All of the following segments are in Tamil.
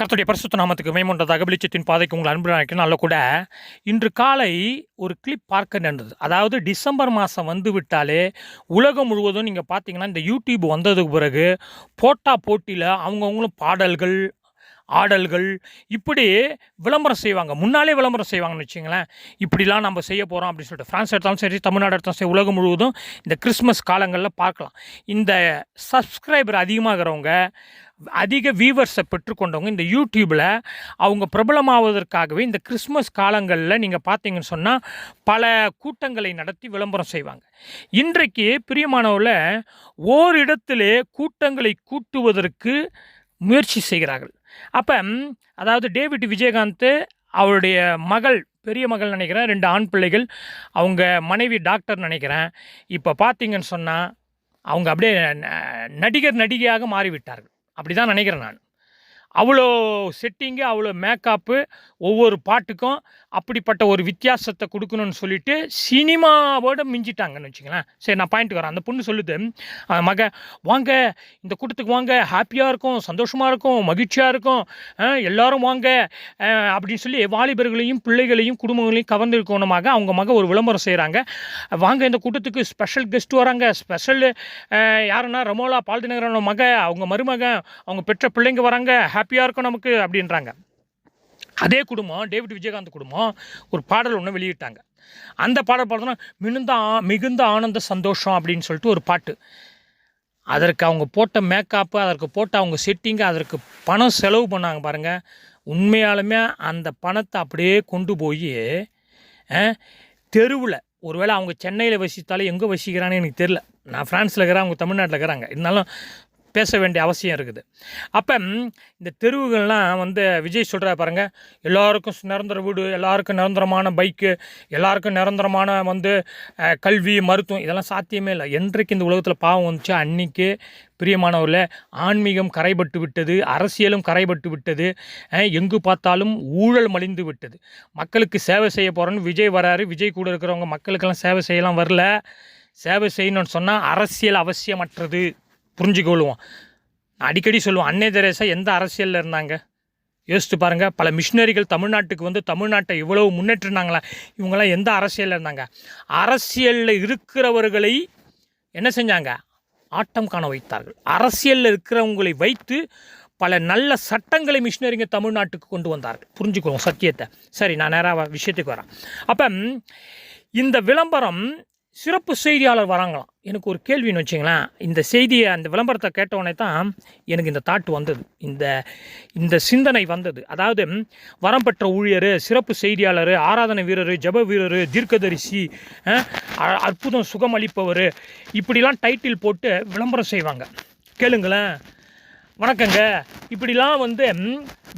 கர்த்தருடைய பரிசுத்த நாமத்துக்கு மேம்பட்டதாக வெளிச்சத்தின் பாதைக்கு உங்கள் அன்பு நினைக்கிறனால கூட இன்று காலை ஒரு கிளிப் பார்க்க நடந்தது அதாவது டிசம்பர் மாதம் வந்து விட்டாலே உலகம் முழுவதும் நீங்கள் பார்த்தீங்கன்னா இந்த யூடியூப் வந்ததுக்கு பிறகு போட்டா போட்டியில் அவங்கவுங்களும் பாடல்கள் ஆடல்கள் இப்படி விளம்பரம் செய்வாங்க. முன்னாலே விளம்பரம் செய்வாங்கன்னு வச்சிங்களேன். இப்படிலாம் நம்ம செய்ய போகிறோம் அப்படின்னு சொல்லிட்டு ஃப்ரான்ஸ் எடுத்தாலும் சரி தமிழ்நாடு எடுத்தாலும் சரி உலகம் முழுவதும் இந்த கிறிஸ்மஸ் காலங்களில் பார்க்கலாம். இந்த சப்ஸ்கிரைபர் அதிகமாகிறவங்க அதிக வியூவர்ஸை பெற்றுக்கொண்டவங்க இந்த யூடியூப்பில் அவங்க பிரபலமாவதற்காகவே இந்த கிறிஸ்மஸ் காலங்களில் நீங்கள் பார்த்தீங்கன்னு சொன்னால் பல கூட்டங்களை நடத்தி விளம்பரம் செய்வாங்க. இன்றைக்கு பிரியமானவில் ஓரிடத்திலே கூட்டங்களை கூட்டுவதற்கு முயற்சி செய்கிறார்கள். அப்போ அதாவது டேவிட் விஜயகாந்த் அவருடைய மகள் பெரிய மகள் நினைக்கிறேன் ரெண்டு ஆண் பிள்ளைகள் அவங்க மனைவி டாக்டர் நினைக்கிறேன். இப்போ பார்த்தீங்கன்னு சொன்னால் அவங்க அப்படியே ந- நடிகர் நடிகையாக மாறிவிட்டார்கள். அப்படி தான் நினைக்கிறேன் நான். அவ்வளோ செட்டிங்கு அவ்வளோ மேக்கப்பு ஒவ்வொரு பாட்டுக்கும் அப்படிப்பட்ட ஒரு வித்தியாசத்தை கொடுக்கணும்னு சொல்லிட்டு சினிமாவோட மிஞ்சிட்டாங்கன்னு வச்சுங்களேன் சரி நான் பாயிண்ட் வரேன். அந்த பொண்ணு சொல்லுது அந்த மக வாங்க இந்த கூட்டத்துக்கு வாங்க. ஹாப்பியாக இருக்கும் சந்தோஷமாக இருக்கும் மகிழ்ச்சியாக இருக்கும். எல்லாரும் வாங்க. அப்படின்னு சொல்லி வாலிபர்களையும் பிள்ளைகளையும் குடும்பங்களையும் கவர்ந்திருக்கணுமாக அவங்க மக ஒரு விளம்பரம் செய்கிறாங்க வாங்க இந்த கூட்டத்துக்கு ஸ்பெஷல் கெஸ்ட் வராங்க. ஸ்பெஷல் யாருன்னா ரமோலா பால்தினகரனோட மக அவங்க மருமக அவங்க பெற்ற பிள்ளைங்க வராங்க. ஹாப்பியாக இருக்கும் நமக்கு அப்படின்றாங்க. அதே குடும்பம் டேவிட் விஜயகாந்த் குடும்பம் ஒரு பாடல் ஒன்று வெளியிட்டாங்க. அந்த பாடல் பாடுறதுனா மிகுந்த மிகுந்த ஆனந்த சந்தோஷம் அப்படின்னு சொல்லிட்டு ஒரு பாட்டு. அதற்கு அவங்க போட்ட மேக்கப்பு அதற்கு போட்ட அவங்க செட்டிங்கு அதற்கு பணம் செலவு பண்ணாங்க பாருங்கள் உண்மையாலுமே அந்த பணத்தை அப்படியே கொண்டு போய் தெருவில் ஒருவேளை அவங்க சென்னையில் வசித்தாலும் எங்கே வசிக்கிறான்னு எனக்கு தெரில நான் ஃப்ரான்ஸில் இருக்கிறேன் அவங்க தமிழ்நாட்டில் இருக்கிறாங்க. இருந்தாலும் பேச வேண்டிய அவசியம் இருக்குது. அப்போ இந்த தெருவுகள்லாம் வந்து விஜய் சொல்கிறா பாருங்கள் எல்லாருக்கும் நிரந்தர வீடு எல்லாருக்கும் நிரந்தரமான பைக்கு எல்லாருக்கும் நிரந்தரமான வந்து கல்வி மருத்துவம் இதெல்லாம் சாத்தியமே இல்லை. என்றைக்கு இந்த உலகத்தில் பாவம் வந்துச்சு அன்னைக்கு பிரியமானவரில் ஆன்மீகம் கரைபட்டு விட்டது அரசியலும் கரைபட்டு விட்டது எங்கு பார்த்தாலும் ஊழல் மலிந்து விட்டது. மக்களுக்கு சேவை செய்ய போகிறோன்னு விஜய் வராரு விஜய் கூட இருக்கிறவங்க மக்களுக்கெல்லாம் சேவை செய்யலாம் வரல. சேவை செய்யணும்னு சொன்னால் அரசியல் அவசியமற்றது. புரிஞ்சுக்கொள்வோம் நான் அடிக்கடி சொல்லுவேன் அன்னை தெரேசா எந்த அரசியலில் இருந்தாங்க? யோசித்து பாருங்கள் பல மிஷினரிகள் தமிழ்நாட்டுக்கு வந்து தமிழ்நாட்டை இவ்வளவு முன்னேற்றினாங்களா இவங்கெல்லாம் எந்த அரசியலில் இருந்தாங்க? அரசியலில் இருக்கிறவர்களை என்ன செஞ்சாங்க? ஆட்டம் காண வைத்தார்கள். அரசியலில் இருக்கிறவங்களை வைத்து பல நல்ல சட்டங்களை மிஷினரிங்க தமிழ்நாட்டுக்கு கொண்டு வந்தார்கள். புரிஞ்சுக்கணும் சத்தியத்தை. சரி நான் நேராக விஷயத்துக்கு வரேன். அப்போ இந்த விளம்பரம் சிறப்பு செய்தியாளர் வராங்களாம். எனக்கு ஒரு கேள்வின்னு வச்சிங்களேன். இந்த செய்தியை அந்த விளம்பரத்தை கேட்டவுடனே தான் எனக்கு இந்த தாட் வந்தது. இந்த இந்த சிந்தனை வந்தது. அதாவது வரம் பெற்ற ஊழியர் சிறப்பு செய்தியாளர் ஆராதனை வீரர் ஜெப வீரர் தீர்க்கதரிசி அ- அற்புதம் சுகம் அளிப்பவர் இப்படிலாம் டைட்டில் போட்டு விளம்பரம் செய்வாங்க. கேளுங்களேன். வணக்கங்க. இப்படிலாம் வந்து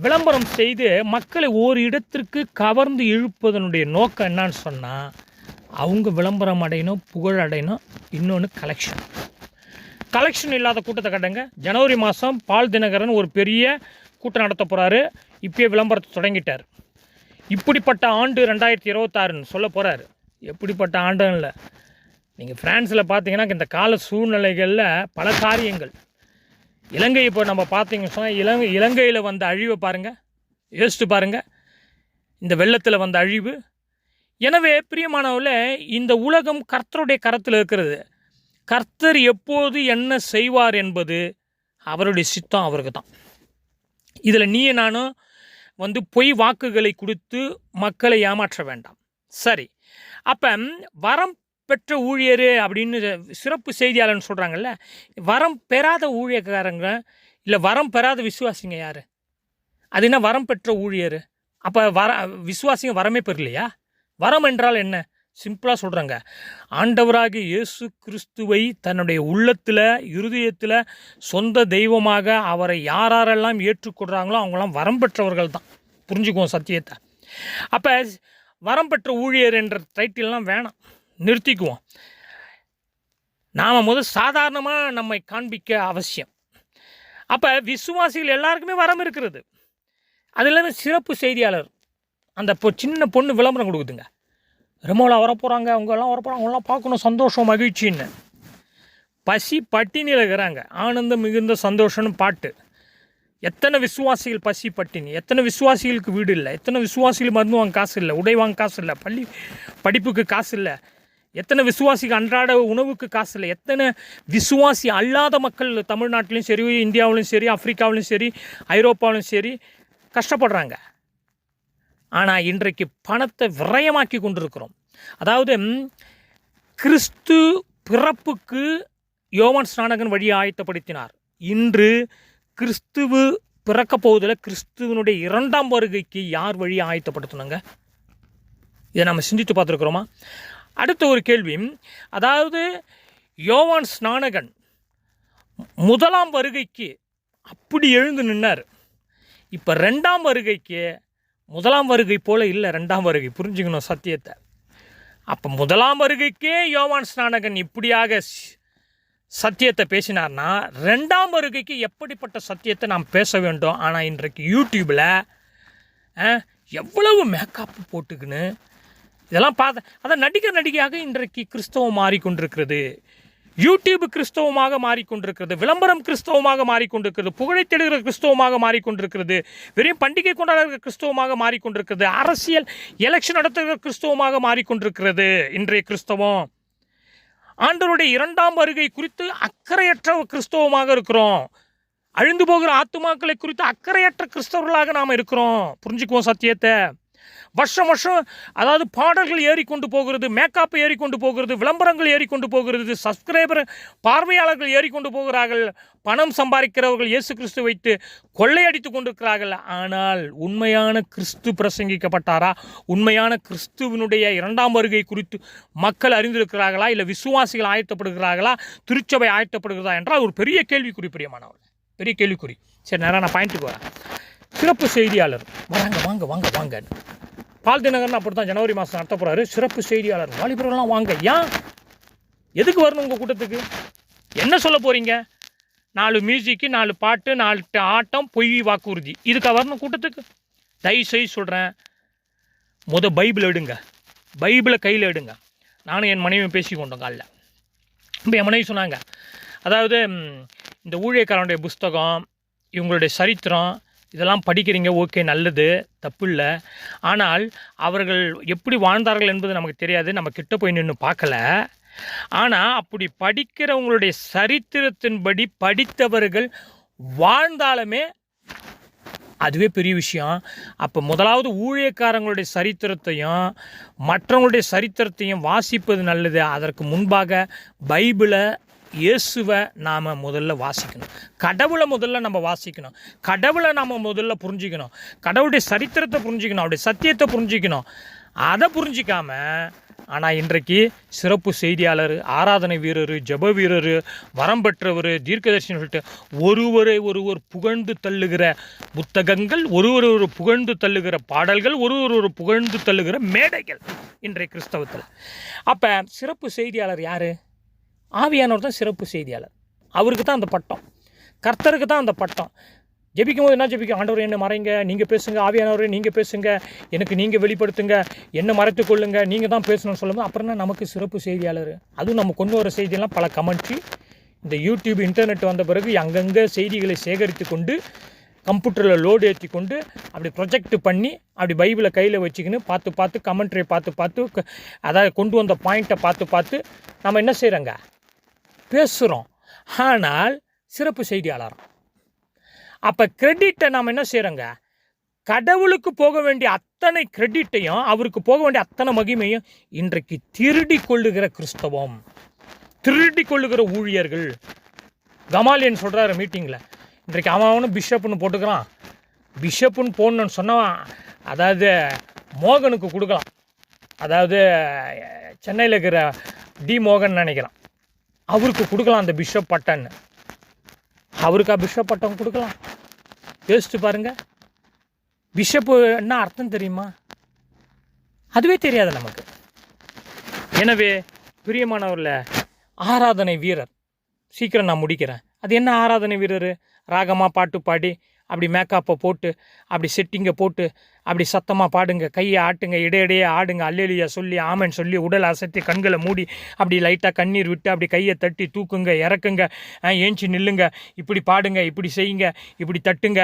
விளம்பரம் செய்து மக்களை ஒரு இடத்திற்கு கவர்ந்து இழுப்பதனுடைய நோக்கம் என்னன்னு சொன்னால் அவங்க விளம்பரம் அடையணும் புகழ் அடையணும் இன்னொன்று கலெக்ஷன் கலெக்ஷன் இல்லாத கூட்டத்தை கட்டுங்க. ஜனவரி மாதம் பால் தினகரன் ஒரு பெரிய கூட்டம் நடத்த போகிறாரு இப்பயே விளம்பரத்தை தொடங்கிட்டார். இப்படிப்பட்ட ஆண்டு ரெண்டாயிரத்தி இருபத்தாறுன்னு சொல்ல போகிறாரு எப்படிப்பட்ட ஆண்டுன்னு இல்லை. நீங்கள் ஃப்ரான்ஸில் பார்த்தீங்கன்னா இந்த கால சூழ்நிலைகளில் பல காரியங்கள். இலங்கை இப்போ நம்ம பார்த்தீங்கன்னு சொன்னால் இலங்கை இலங்கையில் வந்த அழிவை பாருங்கள் யோசித்து பாருங்கள் இந்த வெள்ளத்தில் வந்த அழிவு எனவே பிரியமானவர்களே இந்த உலகம் கர்த்தருடைய கரத்தில் இருக்கிறது. கர்த்தர் எப்போது என்ன செய்வார் என்பது அவருடைய சித்தம் அவருக்கு தான் இதில் நீ நானும் வந்து பொய் வாக்குகளை கொடுத்து மக்களை ஏமாற்ற வேண்டாம். சரி அப்போ வரம் பெற்ற ஊழியர் அப்படின்னு சிறப்பு செய்தியாளர்னு சொல்கிறாங்கல்ல வரம் பெறாத ஊழியக்காரங்க இல்லை வரம் பெறாத விசுவாசிங்க யார்? அது என்ன வரம் பெற்ற ஊழியர்? அப்போ வர விசுவாசிங்க வரமே பெறலையா? வரம் என்றால் என்ன? சிம்பிளாக சொல்கிறேங்க ஆண்டவராக இயேசு கிறிஸ்துவை தன்னுடைய உள்ளத்தில் இருதயத்தில் சொந்த தெய்வமாக அவரை யாரெல்லாம் ஏற்றுக்கொள்கிறாங்களோ அவங்களாம் வரம் பெற்றவர்கள் தான் புரிஞ்சுக்குவோம் சத்தியத்தை. அப்போ வரம் பெற்ற ஊழியர் என்ற டைட்டில்லாம் வேணாம். நிறுத்திக்குவோம். நாம் முதல் சாதாரணமாக நம்மை காண்பிக்க அவசியம். அப்போ விசுவாசிகள் எல்லாருக்குமே வரம் இருக்கிறது. அது இல்லாமல் சிறப்பு செய்தியாளர். அந்த இப்போ சின்ன பொண்ணு விளம்பரம் கொடுக்குதுங்க. ரெமோலா வரப்போகிறாங்க அவங்கெல்லாம் வரப்போகிறாங்க அவங்களாம் பார்க்கணும் சந்தோஷம் மகிழ்ச்சின்னு. பசி பட்டினியில் இருக்கிறாங்க. ஆனந்தம் மிகுந்த சந்தோஷம்னு பாட்டு. எத்தனை விசுவாசிகள் பசி பட்டினி? எத்தனை விசுவாசிகளுக்கு வீடு இல்லை? எத்தனை விசுவாசிகள் மருந்து வாங்க காசு இல்லை? உடை வாங்க காசு இல்லை? பள்ளி படிப்புக்கு காசு இல்லை? எத்தனை விசுவாசிக்கு அன்றாட உணவுக்கு காசு இல்லை? எத்தனை விசுவாசி அல்லாத மக்கள் தமிழ்நாட்டிலையும் சரி இந்தியாவிலும் சரி ஆப்பிரிக்காவிலும் சரி ஐரோப்பாவிலும் சரி கஷ்டப்படுறாங்க. ஆனால் இன்றைக்கு பணத்தை விரயமாக்கி கொண்டிருக்கிறோம். அதாவது கிறிஸ்து பிறப்புக்கு யோவான் ஸ்நானகன் வழி ஆயத்தப்படுத்தினார். இன்று கிறிஸ்துவு பிறக்க போவதில் கிறிஸ்துவனுடைய இரண்டாம் வருகைக்கு யார் வழி ஆயத்தப்படுத்தணுங்க? இதை நம்ம சிந்தித்து பார்த்துருக்குறோமா? அடுத்த ஒரு கேள்வி அதாவது யோவான் ஸ்நானகன் முதலாம் வருகைக்கு அப்படி எழுந்து நின்னார். இப்போ ரெண்டாம் வருகைக்கு முதலாம் வருகை போல இல்லை ரெண்டாம் வருகை. புரிஞ்சுக்கணும் சத்தியத்தை. அப்போ முதலாம் வருகைக்கே யோவான் ஸ்நானகன் இப்படியாக ஸ்- சத்தியத்தை பேசினார்னா ரெண்டாம் வருகைக்கு எப்படிப்பட்ட சத்தியத்தை நாம் பேச வேண்டும்? ஆனால் இன்றைக்கு யூடியூப்பில் எவ்வளவு மேக்கப் போட்டுக்கின்னு இதெல்லாம் பார்த்த அதான் நடிகர் நடிகையாக இன்றைக்கு கிறிஸ்தவம் மாறிக்கொண்டிருக்கிறது. யூடியூப் கிறிஸ்தவமாக மாறிக்கொண்டிருக்கிறது விளம்பரம் கிறிஸ்தவமாக மாறிக்கொண்டிருக்கிறது புகழை தேடுகிற கிறிஸ்தவமாக மாறிக்கொண்டிருக்கிறது வெறும் பண்டிகை கொண்டாடுகிற கிறிஸ்தவமாக மாறிக்கொண்டிருக்கிறது அரசியல் எலெக்ஷன் நடத்துகிற கிறிஸ்தவமாக மாறிக்கொண்டிருக்கிறது இன்றைய கிறிஸ்தவம். ஆண்டவருடைய இரண்டாம் வருகை குறித்து அக்கறையற்ற கிறிஸ்தவமாக இருக்கிறோம். அழிந்து போகிற ஆத்துமாக்களை குறித்து அக்கறையற்ற கிறிஸ்தவர்களாக நாம் இருக்கிறோம். புரிஞ்சுக்குவோம் சத்தியத்தை? வருஷம் வருஷம் அதாவது பாடல்கள் ஏறிக்கொண்டு போகிறது மேக்கப் ஏறிக்கொண்டு போகிறது விளம்பரங்கள் ஏறிக்கொண்டு போகிறது சப்ஸ்கிரைபர் பார்வையாளர்கள் ஏறிக்கொண்டு போகிறார்கள் பணம் சம்பாதிக்கிறவர்கள் இயேசு கிறிஸ்து வைத்து கொள்ளையடித்து கொண்டிருக்கிறார்கள். ஆனால் உண்மையான கிறிஸ்து பிரசங்கிக்கப்பட்டாரா? உண்மையான கிறிஸ்துவனுடைய இரண்டாம் வருகை குறித்து மக்கள் அறிந்திருக்கிறார்களா? இல்லை விசுவாசிகள் ஆயத்தப்படுகிறார்களா? திருச்சபை ஆயத்தப்படுகிறதா? என்றால் ஒரு பெரிய கேள்விக்குறி பிரியமானவர் பெரிய கேள்விக்குறி. சரி நேரம் நான் பாயிண்ட்டுக்கு வரேன். சிறப்பு செய்தியாளர். வராங்க வாங்க வாங்க வாங்க. பால் தினகரன் அப்படி தான் ஜனவரி மாதம் நடத்த போகிறாரு சிறப்பு செய்தியாளர். வாலிபர்கள்லாம் வாங்க. ஏன்? எதுக்கு வரணும் உங்கள் கூட்டத்துக்கு? என்ன சொல்ல போகிறீங்க நாலு மியூசிக்கு நாலு பாட்டு நாலு ஆட்டம் பொய் வாக்குறுதி. இதுக்கா வரணும் கூட்டத்துக்கு? தயவு செய்து சொல்கிறேன் முத பைபிள் எடுங்க. பைபிளை கையில் எடுங்க. நானும் என் மனைவியும் பேசி கொண்டோம் காலைல. இப்போ என் மனைவி சொன்னாங்க. அதாவது இந்த ஊழியக்காரனுடைய புஸ்தகம் இவங்களுடைய சரித்திரம் இதெல்லாம் படிக்கிறீங்க ஓகே நல்லது தப்பு இல்லை ஆனால் அவர்கள் எப்படி வாழ்ந்தார்கள் என்பது நமக்கு தெரியாது. நம்ம கிட்ட போய் நின்று பார்க்கல. ஆனால் அப்படி படிக்கிறவங்களுடைய சரித்திரத்தின்படி படித்தவர்கள் வாழ்ந்தாலுமே அதுவே பெரிய விஷயம். அப்போ முதலாவது ஊழியக்காரங்களுடைய சரித்திரத்தையும் மற்றவங்களுடைய சரித்திரத்தையும் வாசிப்பது நல்லது. அதற்கு முன்பாக பைபிளை இயேசுவை நாம் முதல்ல வாசிக்கணும். கடவுளை முதல்ல நம்ம வாசிக்கணும். கடவுளை நாம் முதல்ல புரிஞ்சிக்கணும். கடவுளுடைய சரித்திரத்தை புரிஞ்சிக்கணும். அவருடைய சத்தியத்தை புரிஞ்சிக்கணும். அதை புரிஞ்சிக்காம ஆனால் இன்றைக்கு சிறப்பு செய்தியாளர் ஆராதனை வீரர் ஜெப வீரர் வரம் பெற்றவர் தீர்க்கதர்ஷன் சொல்லிட்டு ஒருவரை ஒருவர் புகழ்ந்து தள்ளுகிற புத்தகங்கள் ஒருவர் ஒரு புகழ்ந்து தள்ளுகிற பாடல்கள் ஒருவர் ஒரு புகழ்ந்து தள்ளுகிற மேடைகள் இன்றைய கிறிஸ்தவத்தில். அப்போ சிறப்பு செய்தியாளர் யார்? ஆவியானவர் தான் சிறப்பு செய்தியாளர். அவருக்கு தான் அந்த பட்டம். கர்த்தருக்கு தான் அந்த பட்டம். ஜெபிக்கும் போது என்ன ஜெபிக்கும்? ஆண்டவர் என்ன மறைங்க. நீங்கள் பேசுங்க. ஆவியானவரே நீங்கள் பேசுங்க. எனக்கு நீங்கள் வெளிப்படுத்துங்க. என்ன மறைத்து கொள்ளுங்க. நீங்கள் தான் பேசணும்னு சொல்லும்போது அப்புறம் தான் நமக்கு சிறப்பு செய்தியாளர். அதுவும் நம்ம கொண்டு வர செய்தியெல்லாம் பல கமெண்ட்ரி இந்த யூடியூப் இன்டர்நெட் வந்த பிறகு அங்கங்கே செய்திகளை சேகரித்து கொண்டு கம்ப்யூட்டரில் லோடு ஏற்றி கொண்டு அப்படி ப்ரொஜெக்ட் பண்ணி அப்படி பைபிளை கையில் வச்சுக்கின்னு பார்த்து பார்த்து கமெண்ட்ரியை பார்த்து பார்த்து அதாவது கொண்டு வந்த பாயிண்ட்டை பார்த்து பார்த்து நம்ம என்ன செய்கிறோங்க பேசுகிறோம் ஆனால் சிறப்பு செய்தியாளர். அப்போ கிரெடிட்டை நாம் என்ன செய்கிறோங்க கடவுளுக்கு போக வேண்டிய அத்தனை கிரெடிட்டையும் அவருக்கு போக வேண்டிய அத்தனை மகிமையும் இன்றைக்கு திருடி கொள்ளுகிற கிறிஸ்தவம். திருடி கொள்ளுகிற ஊழியர்கள். கமாலியன் சொல்கிறாரு மீட்டிங்கில் இன்றைக்கு அவன் அவனும் பிஷப்புன்னு போட்டுக்கிறான். பிஷப்புன்னு போடணுன்னு சொன்னவன் அதாவது மோகனுக்கு கொடுக்கலாம். அதாவது சென்னையில் இருக்கிற டி மோகன் நினைக்கிறான். அவருக்கு கொடுக்கலாம் அந்த பிஷப் பட்டன்னு. அவருக்கா பிஷப் பட்டம் கொடுக்கலாம். யோசிச்சு பாருங்க. பிஷப்பு என்ன அர்த்தம் தெரியுமா? அதுவே தெரியாது நமக்கு. எனவே பிரியமானவரில் ஆராதனை வீரர். சீக்கிரம் நான் முடிக்கிறேன். அது என்ன ஆராதனை வீரர்? ராகமாக பாட்டு பாடி அப்படி மேக்கப்பை போட்டு அப்படி செட்டிங்கை போட்டு அப்படி சத்தமாக பாடுங்க கையை ஆட்டுங்க இடையிடையே ஆடுங்க அல்லெலியா சொல்லி ஆமன் சொல்லி உடல் அசத்தி கண்களை மூடி அப்படி லைட்டாக கண்ணீர் விட்டு அப்படி கையை தட்டி தூக்குங்க இறக்குங்க ஏஞ்சி நில்லுங்க இப்படி பாடுங்க இப்படி செய்யுங்க இப்படி தட்டுங்க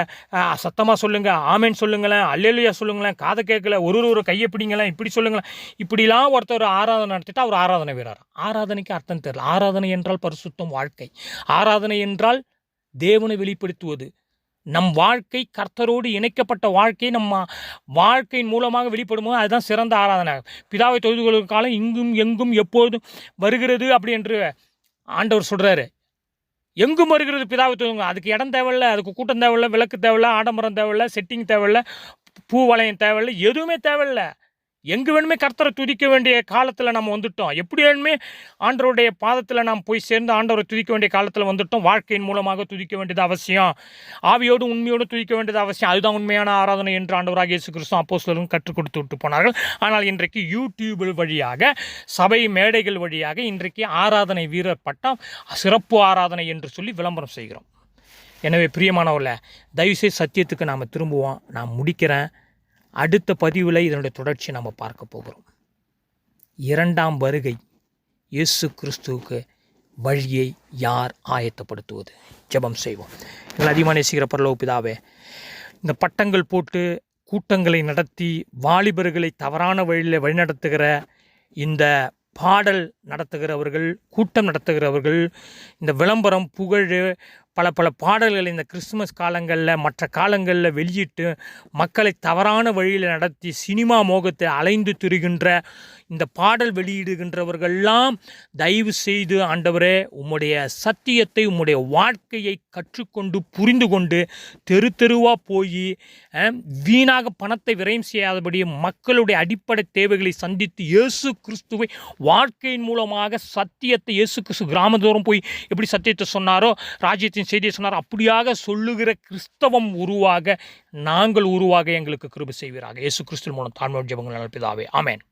சத்தமாக சொல்லுங்கள் ஆமேன் சொல்லுங்களேன் அல்லெலியா சொல்லுங்களேன் காதை கேட்கல ஒரு ஒரு ஒரு கையை பிடிங்களேன் இப்படி சொல்லுங்களேன். இப்படிலாம் ஒருத்தர் ஆராதனை நடத்திட்டு அவர் ஆராதனை வீரர் ஆராதனைக்கு அர்த்தம் தெரியல. ஆராதனை என்றால் பரிசுத்தம் வாழ்க்கை. ஆராதனை என்றால் தேவனை வெளிப்படுத்துவது. நம் வாழ்க்கை கர்த்தரோடு இணைக்கப்பட்ட வாழ்க்கை நம்ம வாழ்க்கையின் மூலமாக வெளிப்படும்போது அதுதான் சிறந்த ஆராதனை. பிதாவை தொழுது கொள்ளும் காலம் இங்கும் எங்கும் எப்போதும் வருகிறது அப்படி என்று ஆண்டவர் சொல்கிறாரு எங்கும் வருகிறது பிதாவை தொழுங்க அதுக்கு இடம் தேவையில்ல அதுக்கு கூட்டம் தேவையில்ல விளக்கு தேவையில்ல ஆடம்பரம் தேவையில்ல செட்டிங் தேவையில்ல பூ வளையம் தேவையில்ல எதுவுமே தேவையில்ல. எங்கே வேணுமே கர்த்தரை துதிக்க வேண்டிய காலத்தில் நம்ம வந்துட்டோம். எப்படி வேணுமே ஆண்டவருடைய பாதத்தில் நாம் போய் சேர்ந்து ஆண்டவரை துதிக்க வேண்டிய காலத்தில் வந்துட்டோம். வாழ்க்கையின் மூலமாக துதிக்க வேண்டியது அவசியம். ஆவியோடு உண்மையோடு துதிக்க வேண்டியது அவசியம். அதுதான் உண்மையான ஆராதனை என்று ஆண்டவராக இயேசு கிறிஸ்து சிலரும் கற்றுக் கொடுத்து விட்டு போனார்கள். ஆனால் இன்றைக்கு யூடியூபில் வழியாக சபை மேடைகள் வழியாக இன்றைக்கு ஆராதனை வீரர் பட்டம் சிறப்பு ஆராதனை என்று சொல்லி விளம்பரம் செய்கிறோம். எனவே பிரியமானவர்கள தயவுசெய்து சத்தியத்துக்கு நாம் திரும்புவோம். நான் முடிக்கிறேன். அடுத்த பதிவில் இதனுடைய தொடர்ச்சி நம்ம பார்க்க போகிறோம். இரண்டாம் வருகை இயேசு கிறிஸ்துவுக்கு வழியை யார் ஆயத்தப்படுத்துவது? ஜெபம் செய்வோம். எங்கள் அதிகமான சீக்கிர பரலோக பிதாவே இந்த பட்டங்கள் போட்டு கூட்டங்களை நடத்தி வாலிபர்களை தவறான வழியில் வழிநடத்துகிற இந்த பாடல் நடத்துகிறவர்கள் கூட்டம் நடத்துகிறவர்கள் இந்த விளம்பரம் புகழ் பல பல பாடல்களை இந்த கிறிஸ்துமஸ் காலங்களில் மற்ற காலங்களில் வெளியிட்டு மக்களை தவறான வழியில் நடத்தி சினிமா மோகத்தை அலைந்து திரிகின்ற இந்த பாடல் வெளியிடுகின்றவர்கள்லாம் தயவு செய்து ஆண்டவரே உம்முடைய சத்தியத்தை உம்முடைய வாழ்க்கையை கற்றுக்கொண்டு புரிந்து கொண்டு தெரு தெருவாக போய் வீணாக பணத்தை விரயம் செய்யாதபடி மக்களுடைய அடிப்படை தேவைகளை சந்தித்து இயேசு கிறிஸ்துவை வாழ்க்கையின் மூலமாக சத்தியத்தை இயேசு கிறிஸ்து கிராமந்தோறும் போய் எப்படி சத்தியத்தை சொன்னாரோ ராஜ்யத்தின் செய்தியை சொன்னார். அப்படியாக சொல்லுகிற கிறிஸ்தவம் உருவாக நாங்கள் உருவாக எங்களுக்கு கிருபி செய்வீராக. இயேசு கிறிஸ்து மூலம் தாழ்மை நடப்பதாவே ஆமேன் ஆமென்.